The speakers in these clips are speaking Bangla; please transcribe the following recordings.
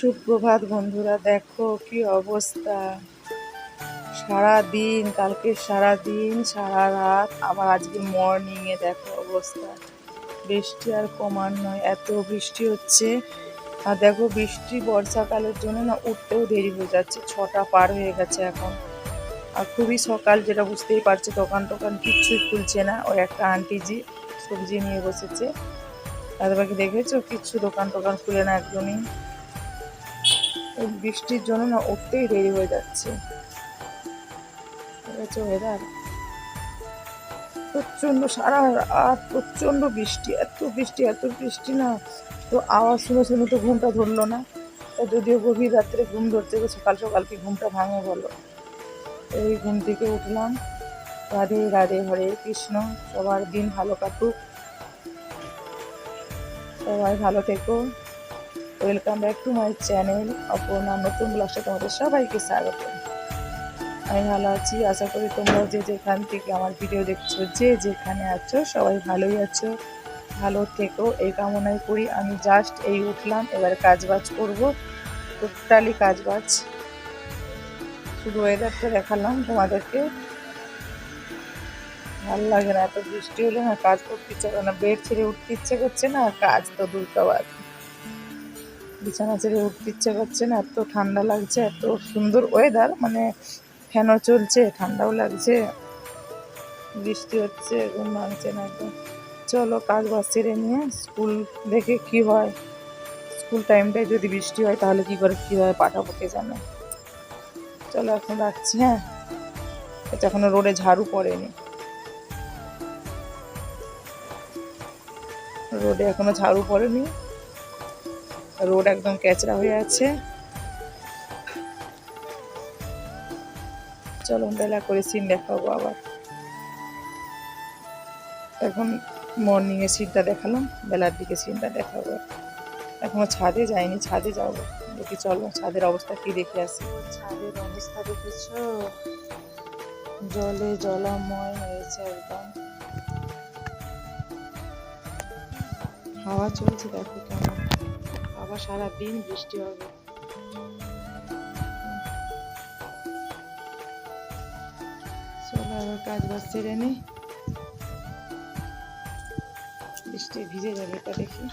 সুপ্রভাত বন্ধুরা, দেখো কি অবস্থা। সারা দিন কালকে সারা দিন সারা রাত, আবার আজকে মর্নিংয়ে দেখো অবস্থা। বৃষ্টি আর কমার নয়, এত বৃষ্টি হচ্ছে। আর দেখো বৃষ্টি বর্ষাকালের জন্য না উঠতেও দেরি হয়ে যাচ্ছে, ছটা পার হয়ে গেছে এখন। আর খুবই সকাল, যেটা বুঝতেই পারছে, দোকান টোকান কিচ্ছুই খুলছে না, ওই একটা আন্টিজি সবজি নিয়ে বসেছে। তাদের বাকি দেখেছ, কিচ্ছু দোকান টোকান খুলে না একদমই। এই বৃষ্টির জন্য না উঠতেই দেরি হয়ে যাচ্ছে। দেখেছ ওয়েদার প্রচণ্ড সারা রাত, প্রচণ্ড বৃষ্টি, এত বৃষ্টি এত বৃষ্টি না। তো আওয়াজ শুনে শুনে তো ঘুমটা ধরলো না। তা যদিও গভীর রাত্রে ঘুম ধরতে গেছে সকাল সকাল কি ঘুমটা ভাঙে বলো? এই ঘুম থেকে উঠলাম। রাধে রাধে, হরে কৃষ্ণ, সবার দিন ভালো কাটুক। সবাই ভালো থেকো। Welcome back to my channel Aparna, নতুন ব্লগসে তোমাদের সবাইকে স্বাগত। আমি ভালো আছি, আশা করি তোমরা যে যেখান থেকে আমার ভিডিও দেখছ, যে যেখানে আছো, সবাই ভালোই আছো, ভালো থেকো। এই কামনাই করি, আমি জাস্ট এই উঠলাম, এবার কাজবাজ করব টোটালি কাজবাজ। শুধু ওয়েদারটা দেখালাম তোমাদেরকে। ভালো লাগে না, এত বৃষ্টি হলে না কাজ করতে ইচ্ছে করে না বেড ছেড়ে উঠতে ইচ্ছে করছে না, কাজ তো দুর্গাবাদ বিছানা ছেড়ে উঠতে ইচ্ছে করছে না, এত ঠান্ডা লাগছে, এত সুন্দর ওয়েদার মানে ফ্যানও চলছে, ঠান্ডাও লাগছে, বৃষ্টি হচ্ছে, ঘুম ভাঙছে না একদম। চলো কাজ বাজ ছেড়ে নিয়ে স্কুল দেখে কি হয়। স্কুল টাইমটায় যদি বৃষ্টি হয়, তাহলে কি করে কী হয় পাঠাবো কে জানে। চলো এখন রাখছি হ্যাঁ? এটা এখনও রোডে ঝাড়ু পড়েনি। রোডে এখনও ঝাড়ু পড়েনি। রোড একদম ক্যাচড়া হয়ে আছে। চলো বেলা করে সিন দেখাবো আবার। এখন মর্নিং এ সিনটা দেখালাম, বেলার দিকে সিনটা দেখাবো। এখনও ছাদে যাইনি, ছাদে যাব। দেখি চলো ছাদের অবস্থা কি দেখে আসি। ছাদের অবস্থা দেখেছ? জলে জলাময় হয়েছে একদম। হাওয়া চলছে দেখো কেমন। আবার সারা দিন বৃষ্টি হবে। চলো আবার কাজ বাজ সেরে নি। বৃষ্টি ভিজে যাবে এটা দেখো।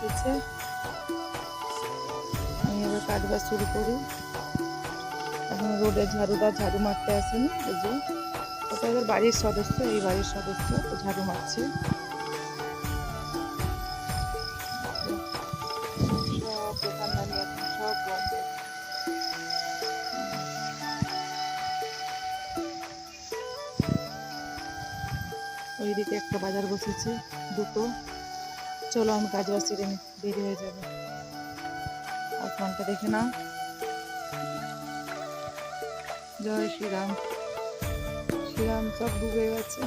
বসেছে আমি এবার কাজ বাজ শুরু করি। এখন রোডে ঝাড়ুদার ঝাড়ু মারতে আসেনি, এই যে। ওটা এবার বাড়ির সদস্য, এই বাড়ির সদস্য ঝাড়ু মারছে। সব ওইদিকে একটা বাজার বসেছে, দুটো। চলো আমি কাজ সেরে নিই, দেরি হয়ে যাবে। আসমানটা দেখে না জয় শ্রীরাম। শ্রীরাম সব ডুবে গেছে।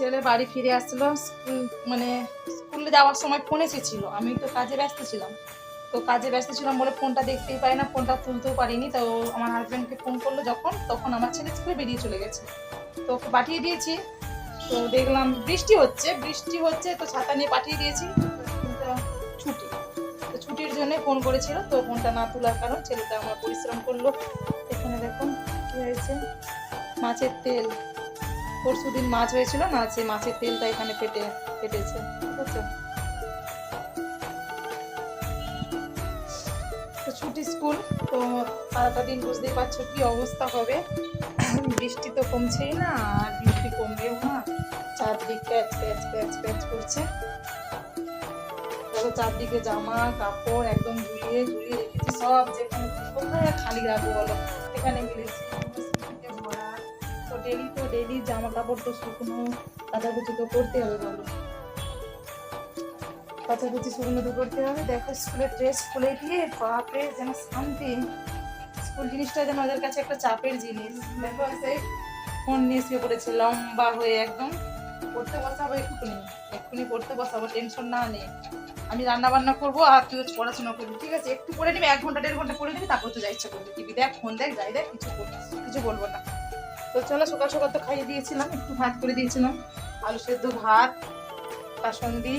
ছেলে বাড়ি ফিরে আসলো, স্কুল মানে স্কুলে যাওয়ার সময় ফোন এসেছিল। আমি তো কাজে ব্যস্ত ছিলাম। তো কাজে ব্যস্ত ছিলাম বলে ফোনটা দেখতেই পাই না ফোনটা তুলতেও পারিনি। তো আমার হাজব্যান্ডকে ফোন করল যখন, তখন আমার ছেলে স্কুলে বেরিয়ে চলে গেছে। তো ওকে পাঠিয়ে দিয়েছি। তো দেখলাম বৃষ্টি হচ্ছে বৃষ্টি হচ্ছে, তো ছাতা নিয়ে পাঠিয়ে দিয়েছি। ছুটি। তো ছুটির জন্য ফোন করেছিল, তো ফোনটা না তোলার কারণ ছেলেটা আমার পরিশ্রম করল। এখানে দেখুন কি হয়েছে। মাছের তেল। পরশু দিন মাছ হয়েছিল না, সেই মাছের তেলটা এখানে পেটে পেটেছে ঠিক আছে? তো ছুটি স্কুল, তো সারাটা দিন বুঝতেই পারছ কি অবস্থা হবে। বৃষ্টি তো কমছেই না, আর বৃষ্টি কমবেও না, চারদিক প্যাচ প্যাচ প্যাচ প্যাচ করছে। চারদিকে জামা, কাপড় একদম ঝুলিয়ে ঝুলিয়ে রেখেছি, সব যেখানে কোথায় খালি রাখব বলো? এখানে তো ডেলি তো ডেলি জামা কাপড় তো শুকনো, কাচাকুচি তো করতে হবে বলো। কাচাকুচি শুকনো তো করতে হবে। দেখো স্কুলের ড্রেস খুলে দিয়ে বাপরে যেন শান্তি। স্কুল জিনিসটা যেন ওদের কাছে একটা চাপের জিনিস। দেখো সেই ফোন নিয়ে শুয়ে পড়েছে, লম্বা হয়ে একদম। পড়তে বসাবো এক্ষুনি এক্ষুনি পড়তে বসাবো টেনশন না নেই আমি রান্না বান্না করব আর তুই পড়াশোনা করবি, ঠিক আছে? একটু পড়ে নিবি, এক ঘণ্টা, দেড় ঘণ্টা পড়ে নিবি, তারপর তো যা ইচ্ছা করবি। টিভি দেখ ফোন দেখ, যাই দেখ, কিছু কিছু বলব না। তো চলো সকাল সকাল তো খাইয়ে দিয়েছিলাম, একটু ভাত করে দিয়েছিলাম। আলু সেদ্ধ ভাত কাসন্দি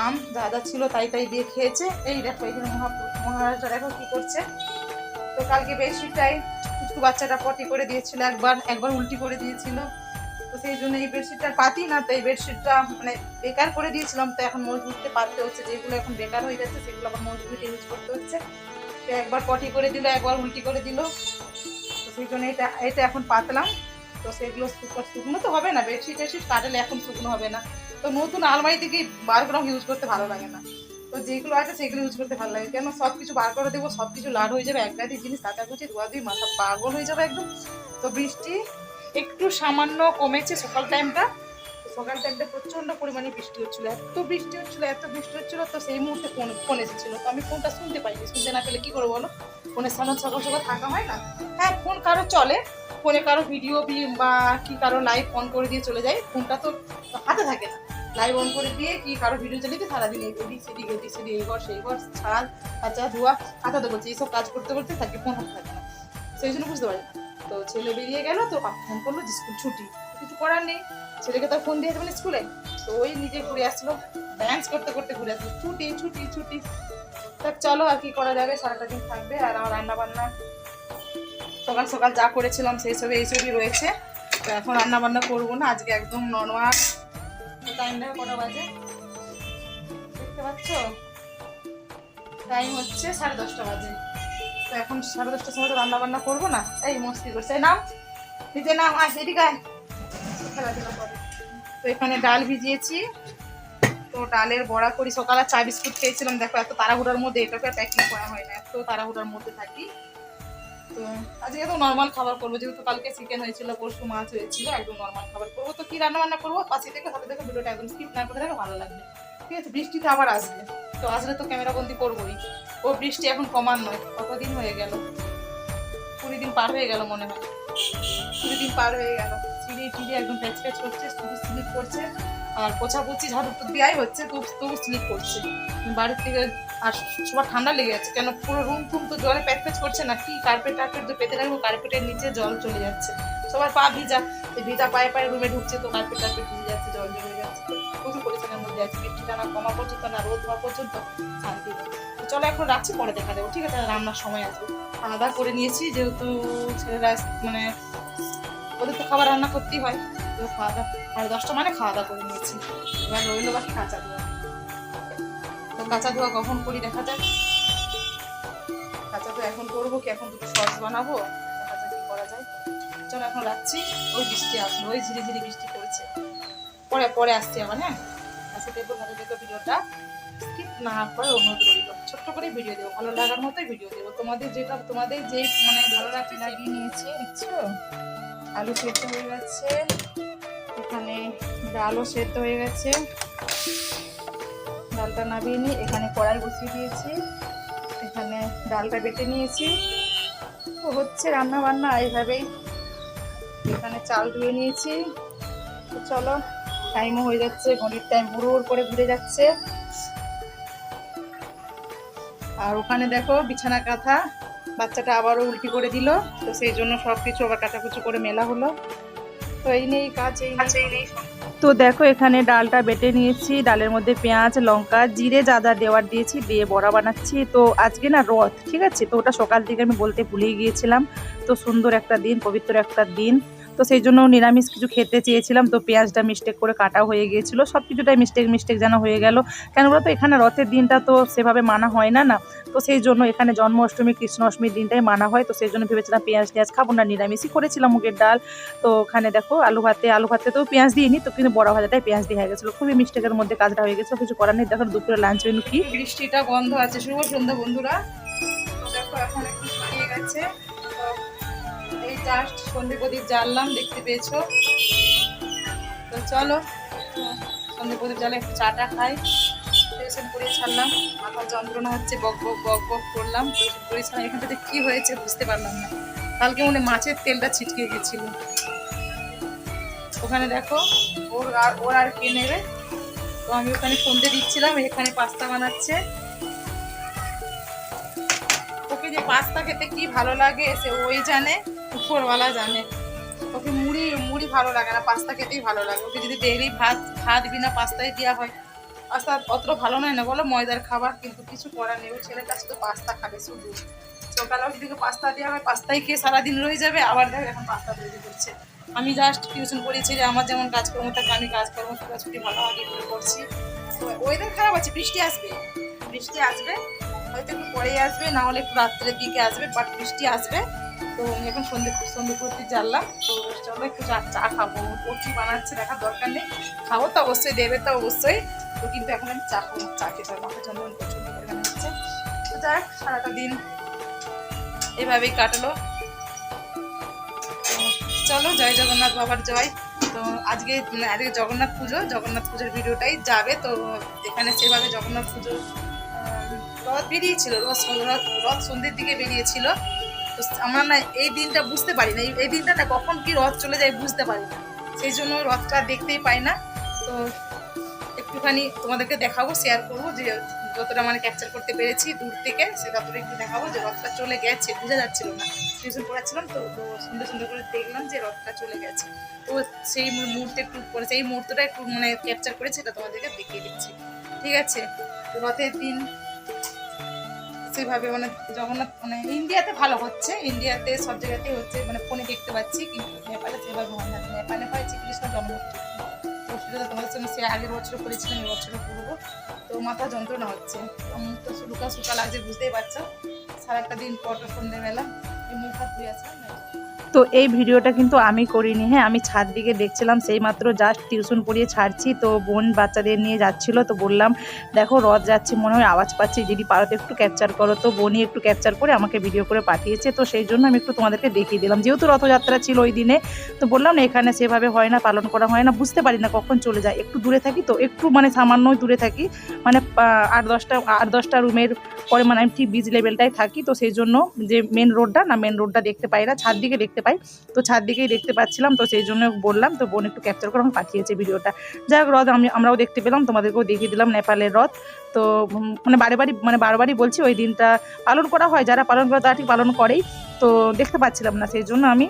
আম, যা ছিল তাই তাই দিয়ে খেয়েছে। এই দেখো এখানে মহা মহারাজা দেখো কি করছে। তো কালকে বেডশিটটাই একটু বাচ্চাটা পটি করে দিয়েছিল, একবার একবার উল্টি করে দিয়েছিল। তো সেই জন্য এই বেডশিটটা পাতি না, তো এই বেডশিটটা মানে বেকার করে দিয়েছিলাম। তো এখন মজবুতকে পাততে হচ্ছে, যেগুলো এখন বেকার হয়ে যাচ্ছে, সেগুলো আবার মজবুত ইউজ করতে হচ্ছে। তো একবার পটি করে দিল, একবার উল্টি করে দিল। সেই জন্য এটা এটা এখন পাতলাম। তো সেগুলো শুকনো তো হবে না, বেডশিট বেশি কাটালে এখন শুকনো হবে না। তো নতুন আলমারি থেকে বার করে ইউজ করতে ভালো লাগে না। তো যেগুলো আছে সেগুলো ইউজ করতে ভালো লাগে। কেন সব কিছু বার করে দেবো সব কিছু লাড হয়ে যাবে, এক গাদি জিনিস কাটাকুচি ধোয়া দুই মাথা পাগল হয়ে যাবে একদম। তো বৃষ্টি একটু সামান্য কমেছে সকাল টাইমটা সকাল টাইমটা প্রচণ্ড পরিমাণে বৃষ্টি হচ্ছিল। এত বৃষ্টি হচ্ছিল, এত বৃষ্টি হচ্ছিল, তো সেই মুহূর্তে ফোন ফোন এসেছিল। তো আমি ফোনটা শুনতে পাইনি। শুনতে না পেলে কি করব বলো? ফোনের সামনে সকাল সকাল থাকা হয় না? হ্যাঁ ফোন কারও চলে। ফোনে কারও ভিডিও বা কি কারও লাইভ অন করে দিয়ে চলে যায়। ফোনটা তো হাতে থাকে না। লাইভ অন করে দিয়ে কি কারও ভিডিও চালিয়ে দিয়ে সারাদিন এদিক সেদিক এদিক সেদিক, এই ঘর, সেই ঘর ছাল কাঁচা ধোয়া কাঁচা তো করছে। এইসব কাজ করতে করতে থাকে, ফোন হাতে থাকে না। সেই জন্য বুঝতে পারি তো ছেলে বেরিয়ে গেল, তো ফোন করল যে স্কুল ছুটি। কিছু করার নেই। ছেলেকে তো ফোন দিয়ে দেবেন স্কুলে? তো ওই নিজে ঘুরে আসলো। ডান্স করতে করতে ঘুরে আসলো। ছুটি ছুটি ছুটি। তা চলো আর কি করা যাবে, সারাটা দিন থাকবে। আর আমার রান্না বান্না সকাল সকাল যা করেছিলাম সেই সবে এইসবই রয়েছে। তো এখন রান্না বান্না করব না, আজকে একদম নর্মাল। টাইম কটা বাজে? দেখতে পাচ্ছ? টাইম হচ্ছে সাড়ে দশটা বাজে। তো এখন সাড়ে দশটার সময় তো রান্না বান্না করব না। এই মস্তি করছে। নাম নিচে নাম, আয়, এদিকে আয়। তো এখানে ডাল ভিজিয়েছি। তো ডালের বড়া করি। সকালে চা বিস্কুট খেয়েছিলাম। দেখো, এত তাড়াহুড়ার মধ্যে এটাকে প্যাকিং করা হয় না। এত তাড়াহুড়ার মধ্যে থাকি। তো আজকে তো নর্মাল খাবার করব। যেহেতু কালকে চিকেন হয়েছিল, পরশু মাছ হয়েছিল, একদম নর্মাল খাবার করব। তো কি রান্না বান্না করব? পাশে থেকে সাথে থেকে ভিডিওটা একদম স্কিপ না করে দেখো ভালো লাগবে। ঠিক আছে, বৃষ্টিতে আবার আসবে। তো আসলে তো ক্যামেরা বন্দি করবোই। ও বৃষ্টি এখন কমার নয়, কতদিন হয়ে গেল? কুড়ি দিন পার হয়ে গেল মনে হয়। কুড়ি দিন পার হয়ে গেল। সিঁড়ি টিড়ি একদম প্যাচ প্যাচ করছে, শুধু স্লিপ করছে। আর পোছাপুছি ঝাড়ু তো দেওয়াই হচ্ছে, তবু তবু স্লিপ করছে। বাড়ির থেকে আর সবার ঠান্ডা লেগে যাচ্ছে, কেন পুরো রুম টুম তো জলে প্যাচ প্যাচ করছে না? কি কার্পেট টার্পেট তো পেতে রাখব কার্পেটের নিচে জল চলে যাচ্ছে। সবার পা ভিজা ভিজা পায়ে পায়ে রুমে ঢুকছে তো কার্পেট টার্পেট ভিজে যাচ্ছে, জল জমে যাচ্ছে। প্রচুর পরিষ্কারের মধ্যে আছে বৃষ্টিটা না কমা পর্যন্ত না, রোদ হওয়া পর্যন্ত শান্তি চলো এখন রাখছি পরে দেখা দেবো, ঠিক আছে? রান্নার সময় আসবে। খাওয়া দাওয়া করে নিয়েছি, যেহেতু ছেলেরা মানে ওদের তো খাবার রান্না করতেই হয়। তো খাওয়া দাওয়া, সাড়ে দশটা মানে খাওয়া দাওয়া করে নিয়েছি। এবার রইল বাকি কাঁচা ধোয়া। তো কাঁচা ধোয়া কখন করি দেখা যাক। কাঁচা ধোয়া এখন করব কি, এখন দুটো সস বানাবো, দেখা যাক কি করা যায়। চলো এখন রাখছি, ওই বৃষ্টি আসলো, ওই ঝিরি ঝিরি বৃষ্টি পড়েছে। পরে পরে আসছি আবার হ্যাঁ? আজকে দেখব ভালো দেখব ভিডিওটা। স্কিপ না করে অনুরোধ রইল। ছোট্ট করে ভিডিও দেবো, ভালো লাগার মতোই ভিডিও দেবো। তোমাদের যেটা, তোমাদের যে মানে ভালো লাগছে লাগিয়ে নিয়েছি? দেখছ? আলু সেদ্ধ হয়ে গেছে। এখানে ডালও সেদ্ধ হয়ে গেছে। ডালটা নামিয়ে নিয়ে এখানে কড়াই বসিয়ে দিয়েছি। এখানে ডালটা বেটে নিয়েছি। তো হচ্ছে রান্না বান্না এইভাবেই। এখানে চাল ধুয়ে নিয়েছি। তো চলো টাইমও হয়ে যাচ্ছে, ঘড়ির টাইম হুড় করে ঘুরে যাচ্ছে। আর ওখানে দেখো বিছানা কাঁথা। বাচ্চাটা আবারও উল্টি করে দিল। তো সেই জন্য সব কিছু আবার কাটাকুচু করে মেলা হলো। তো এই নেই কাজ এই নেই তো দেখো এখানে ডালটা বেটে নিয়েছি। ডালের মধ্যে পেঁয়াজ লঙ্কা জিরে যা যা দেওয়ার দিয়েছি দিয়ে বড়া বানাচ্ছি। তো আজকে না রথ ঠিক আছে? তো ওটা সকাল থেকে আমি বলতে ভুলেই গিয়েছিলাম। তো সুন্দর একটা দিন পবিত্র একটা দিন। তো সেই জন্য নিরামিষ কিছু খেতে চেয়েছিলাম। তো পেঁয়াজটা মিস্টেক করে কাটা হয়ে গিয়েছিল। সব কিছুটাই মিস্টেক মিস্টেক যেন হয়ে গেল। কেন বলতো এখানে রথের দিনটা তো সেভাবে মানা হয় না না? তো সেই জন্য এখানে জন্মাষ্টমী, কৃষ্ণাষ্টমীর দিনটাই মানা হয়। তো সেই জন্য ভেবেছিলাম পেঁয়াজ টেঁয়াজ খাব না, নিরামিষই করেছিলাম মুগের ডাল। তো ওখানে দেখো, আলু ভাতে আলু ভাতে তো পেঁয়াজ দিইনি, তো কিন্তু বড় ভাজাটাই পেঁয়াজ দিয়ে হয়ে গেছিল। খুবই মিস্টেকের মধ্যে কাজটা হয়ে গেছিল, কিছু করার নেই। দেখো দুপুরে লাঞ্চ মেনু কি? বৃষ্টিটা বন্ধ আছে। শুভ সন্ধ্যা বন্ধুরা। তো দেখো, এখন একটু শুকিয়ে গেছে। তো জাস্ট সন্ধে প্রদীপ জ্বাললাম, দেখতে পেয়েছ? তো চলো তো সন্ধে প্রদীপ জ্বালে একটু চাটা খাই। টিউশন করে ছাড়লাম মাথার যন্ত্রণা হচ্ছে, বক বক বক বক করলাম। টিউশন করে ছাড়লাম এখানটাতে কী হয়েছে বুঝতে পারলাম না। কালকে মনে হয় মাছের তেলটা ছিটকে গেছিল। ওখানে দেখো, ওর আর ওর আর কে নেবে? তো আমি ওখানে সন্ধে দিচ্ছিলাম, এখানে পাস্তা বানাচ্ছে। ওকে যে পাস্তা খেতে কি ভালো লাগে, সে ওই জানে। উপরওয়ালা জানে। ওকে মুড়ি মুড়ি ভালো লাগে না, পাস্তা খেতেই ভালো লাগে। ওকে যদি ডেইলি ভাত ভাত বিনা পাস্তায় দেওয়া হয়, পাস্তা অত ভালো নয় না বলো, ময়দার খাবার, কিন্তু কিছু করার নেই। ও ছেলেটা শুধু পাস্তা খাবে, শুধু। সকালে দিকে পাস্তা দেওয়া হয়, পাস্তাই খেয়ে সারাদিন রয়ে যাবে, আবার দেখো এখন পাস্তা তৈরি করছে। আমি জাস্ট টিউশন করেছি যে আমার যেমন কাজকর্ম থাকে, আমি কাজকর্ম ছুটি ভালোভাবে করে করছি। তো ওয়েদার খারাপ আছে, বৃষ্টি আসবে। বৃষ্টি আসবে, হয়তো একটু পরেই আসবে, না হলে একটু রাত্রের দিকে আসবে বাট বৃষ্টি আসবে। তো এখন সন্ধে সন্ধে করতে জানলাম। তো চলো একটু চা খাব। ও বানাচ্ছে দেখার দরকার নেই। খাব তো অবশ্যই, দেবে তো অবশ্যই। তো কিন্তু এখন আমি চা খাব, চা খেতে হবে। আমার জন্য প্রচণ্ড হচ্ছে। তো যাক, সারাটা দিন এভাবেই কাটলো। চলো, জয় জগন্নাথ বাবার জয়। তো আজকে আজকে জগন্নাথ পুজো, জগন্নাথ পুজোর ভিডিওটাই যাবে। তো এখানে সেভাবে জগন্নাথ পুজো রথ বেরিয়েছিল রথ রথ সন্ধ্যের দিকে বেরিয়েছিল। তো আমরা না এই দিনটা বুঝতে পারি না। এই- এই দিনটা না কখন কি রথ চলে যায় বুঝতে পারি না। সেই জন্য রথটা দেখতেই পাই না। তো একটুখানি তোমাদেরকে দেখাবো শেয়ার করব যে যতটা মানে ক্যাপচার করতে পেরেছি দূর থেকে, সে ততটা একটু দেখাবো যে রথটা চলে গেছে। বোঝা যাচ্ছিল না টিউশন পড়াচ্ছিলাম তো সুন্দর সুন্দর করে দেখলাম যে রথটা চলে গেছে। তো সেই মুহূর্তে একটু করে সেই মুহূর্তটা একটু মানে ক্যাপচার করে সেটা তোমাদেরকে দেখিয়ে দিচ্ছি। ঠিক আছে, রথের দিন সেভাবে মানে জগন্নাথ মানে ইন্ডিয়াতে ভালো হচ্ছে, ইন্ডিয়াতে সব জায়গাতেই হচ্ছে মানে ফোনে দেখতে পাচ্ছি, কিন্তু নেপালে সেভাবে হয় না। নেপালে হয় শ্রীকৃষ্ণ জন্ম তো সেটা তোমাদের সঙ্গে সে আগের বছর করেছিলাম, এই বছরও করব। তো মাথা যন্ত্রণা হচ্ছে। তো সুলুকা সুকা লাগছে বুঝতেই পারছ সারা একটা দিন পর সন্ধ্যেবেলা মুখ হাত ধুয়ে আছে তো এই ভিডিওটা কিন্তু আমি করিনি। হ্যাঁ আমি ছাদ দিকে দেখছিলাম সেই মাত্র জাস্ট টিউশন পড়িয়ে ছাড়ছি। তো বোন বাচ্চাদের নিয়ে যাচ্ছিল, তো বললাম, দেখো, রথ যাচ্ছে, মনে হয় আওয়াজ পাচ্ছি, যদি পারো একটু ক্যাপচার করো। তো বোনই একটু ক্যাপচার করে আমাকে ভিডিও করে পাঠিয়েছে। তো সেই জন্য আমি একটু তোমাদেরকে দেখিয়ে দিলাম। যেহেতু রথযাত্রা ছিল ওই দিনে, তো বললাম না, এখানে সেভাবে হয় না, পালন করা হয় না। বুঝতে পারি না কখন চলে যায়। একটু দূরে থাকি তো, একটু মানে সামান্যই দূরে থাকি। মানে আট দশটা আট দশটা রুমের পরে মানে আমি ঠিক বিচ লেভেলটাই থাকি, তো সেই জন্য যে মেন রোডটা না মেন রোডটা দেখতে পাই না, ছাদ দিকে দেখতে পাই। তো ছাদ দিকেই দেখতে পাচ্ছিলাম, তো সেই জন্য বললাম, তো বোন একটু ক্যাপচার করে আমাকে পাঠিয়েছে ভিডিওটা যাই হোক, রথ আমি আমরাও দেখতে পেলাম, তোমাদেরকেও দেখিয়ে দিলাম নেপালের রথ। তো মানে বারে বারই মানে বারবারই বলছি, ওই দিনটা পালন করা হয়, যারা পালন করে তারা ঠিক পালন করেই। তো দেখতে পাচ্ছিলাম না, সেই জন্য আমি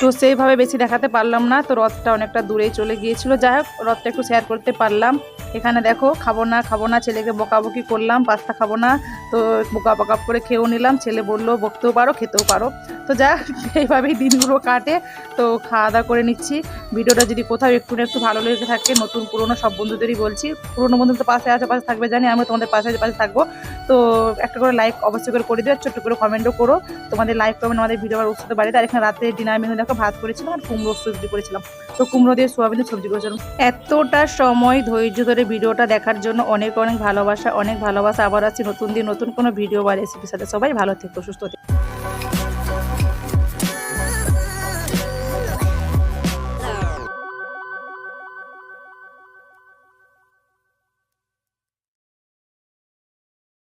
তো সেইভাবে বেশি দেখাতে পারলাম না। তো রথটা অনেকটা দূরেই চলে গিয়েছিল। যাই হোক, রথটা একটু শেয়ার করতে পারলাম। এখানে দেখো, খাব না খাব না, ছেলেকে বকাবকি করলাম, পাস্তা খাব না। তো বোকা বকা করে খেয়েও নিলাম। ছেলে বলল, বকতেও পারো, খেতেও পারো। তো যা এইভাবেই দিনগুলো কাটে। তো খাওয়া দাওয়া করে নিচ্ছি। ভিডিওটা যদি কোথাও একটু না একটু ভালো লেগে থাকে, নতুন, পুরনো সব বন্ধুদেরই বলছি। পুরনো বন্ধু তো পাশে আশেপাশে থাকবে জানি আমি তোমাদের পাশে পাশে থাকব। তো একটা করে লাইক অবশ্যই করে করে দিও ছোট্ট করে কমেন্টও করো। তোমাদের লাইক কমেন্ট আমাদের ভিডিও উৎসাহ বাড়িতে আর এখানে রাতে ডিনার মেনু দেখো ভাত করেছিলাম আর কুমড়ো সবজি করেছিলাম। তো কুমড়ো দিয়ে সোয়াবিনের সবজি করেছিলাম। এতটা সময় ধৈর্য ধরে ভিডিওটা দেখার জন্য অনেক অনেক ভালোবাসা অনেক ভালোবাসা। আবার আছি নতুন দিন, নতুন কোনো ভিডিও বা রেসিপির সাথে। সবাই ভালো থেকো, সুস্থ থেকো।